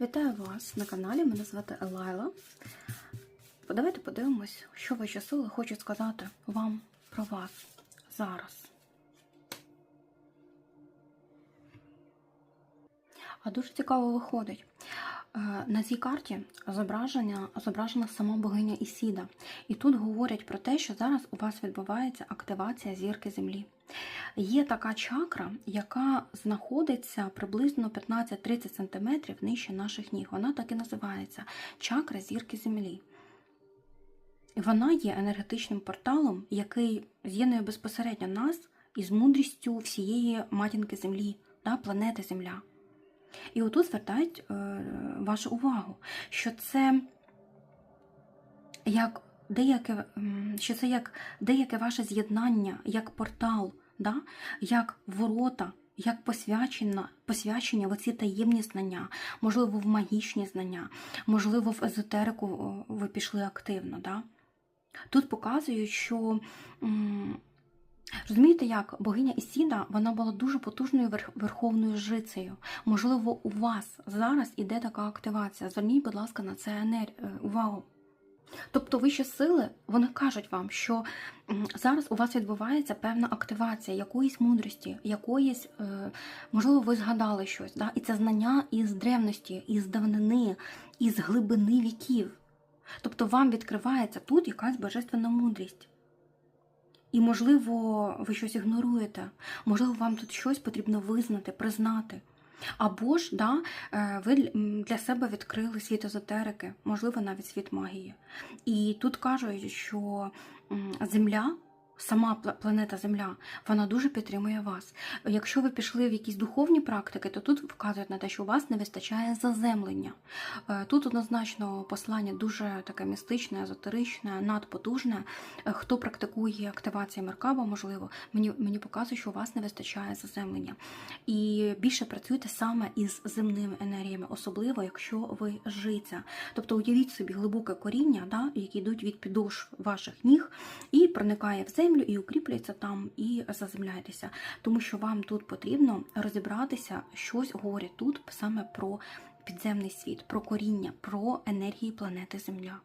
Вітаю вас на каналі. Мене звати Елайла. Давайте подивимось, що ваші сили хочуть сказати вам про вас зараз. А дуже цікаво виходить. Е, На цій карті зображення, зображена сама богиня Ісіда. І тут говорять про те, що зараз у вас відбувається активація зірки Землі. Є така чакра, яка знаходиться приблизно 15-30 см нижче наших ніг. Вона так і називається чакра зірки Землі. Вона є енергетичним порталом, який з'єднує безпосередньо нас із мудрістю всієї матінки Землі, да, планети Земля. І отут звертають е, вашу увагу, що це як деяке, що це як деяке ваше з'єднання, як портал, да? як ворота, як посвячення, посвячення в оці таємні знання, можливо, в магічні знання, можливо, в езотерику ви пішли активно. Да? Тут показують, що. Розумієте, як богиня Ісіда вона була дуже потужною верховною жрицею. Можливо, у вас зараз іде така активація. Зверніть, будь ласка, на це е, увагу. Тобто вищі сили вони кажуть вам, що зараз у вас відбувається певна активація якоїсь мудрості, якоїсь, е, можливо, ви згадали щось, да? і це знання із древності, із давнини, із глибини віків. Тобто вам відкривається тут якась божественна мудрість. І, можливо, ви щось ігноруєте, можливо, вам тут щось потрібно визнати, признати. Або ж да, е, ви для себе відкрили світ езотерики, можливо, навіть світ магії. І тут кажуть, що Земля, сама планета Земля, вона дуже підтримує вас. Якщо ви пішли в якісь духовні практики, то тут вказують на те, що у вас не вистачає заземлення. Е, Тут однозначно послання дуже таке містичне, езотеричне, надпотужне. Е, Хто практикує активацію Меркаба, можливо, мені, мені показує, що у вас не вистачає заземлення. І більше працюйте саме із земними енергіями, особливо якщо ви жиця. Тобто уявіть собі глибоке коріння, да, які йдуть від підошв ваших ніг, і проникає в землю, і укріплюється там, і заземляєтеся. Тому що вам тут потрібно розібратися, щось говорять тут саме про підземний світ, про коріння, про енергії планети Земля.